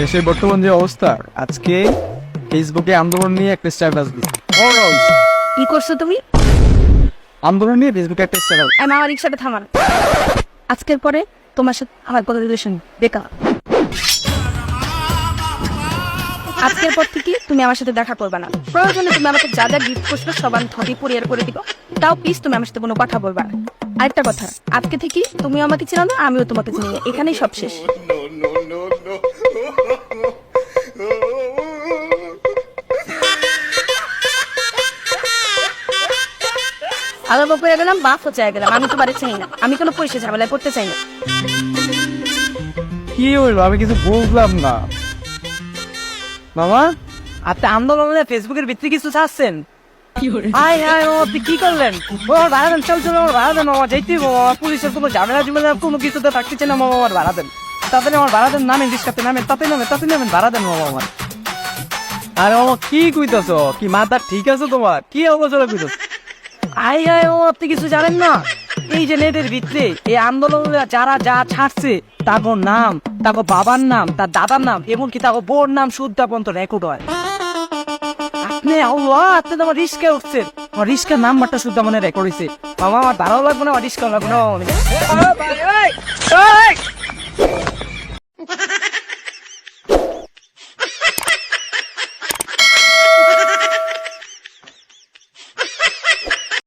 দেশের বর্তমান যে অবস্থা আজকে ফেসবুকে আন্দোলন নিয়ে একটা স্ট্যাটাস দিচ্ছে কি করছ তুমি? আন্দোলন নিয়ে ফেসবুকে একটা স্ট্যাটাস আমি আমার রিক্সাটা থামান আজকের পরে তোমার সাথে আমার কোনো রিলেশন বেকার। আজকের পর থেকে তুমি আমার সাথে দেখা করবে না। প্রয়োজনে তুমি আমাকে যা যা গিফট করছ সবার ধরি পরিয়ার করে দিব। তাও প্লিজ তুমি আমার সাথে কোনো কথা বলবা না। আরেকটা কথা আজকে থেকে তুমি আমাকে চিনো না আমিও তোমাকে চিনি এখানেই সব শেষ। আলো বাপু গেলাম বাপ হচ্ছে গেলাম। আমি তোমার চাই না। আমি কোনো পয়সা ঝামেলায় পড়তে চাই না। কি হইল? আমি কিছু বুঝলাম না। মামা? আপনি আন্দোলনে ফেসবুকের ভিত্তি কিছু ছাড়ছেন আয় আয় ও আপনি কি করলেন? ও আমার ভাড়া দেন চল চল আমার ভাড়া দেন মামা যাইতে পুলিশের কোনো ঝামেলা ঝামেলা কোনো কিছুতে থাকতেছে না মামা আমার ভাড়া দেন। তাড়াতাড়ি আমার ভাড়া দেন নামেন রিক্সাতে নামেন তাতে নামেন তাতে নামেন ভাড়া দেন মামা আমার। আরে মামা কি কইতাছ? কি মাথা ঠিক আছে তোমার? কি অবসর কইতাছ? আয় আয় ও আপনি কিছু জানেন না? এই যে নেটের ভিতরে এই আন্দোলনে যারা যা ছাড়ছে তাগো নাম তাগো বাবার নাম তার দাদার নাম এমনকি তাগো বোর নাম শুদ্ধ পর্যন্ত রেকর্ড হয়। আপনি আল্লাহ আপনি তো আমার রিস্কে উঠছেন। আমার রিস্কের নাম্বারটা শুদ্ধ মনে রেকর্ড হয়েছে বাবা আমার ভালো লাগবে না আমার রিস্কা লাগবে না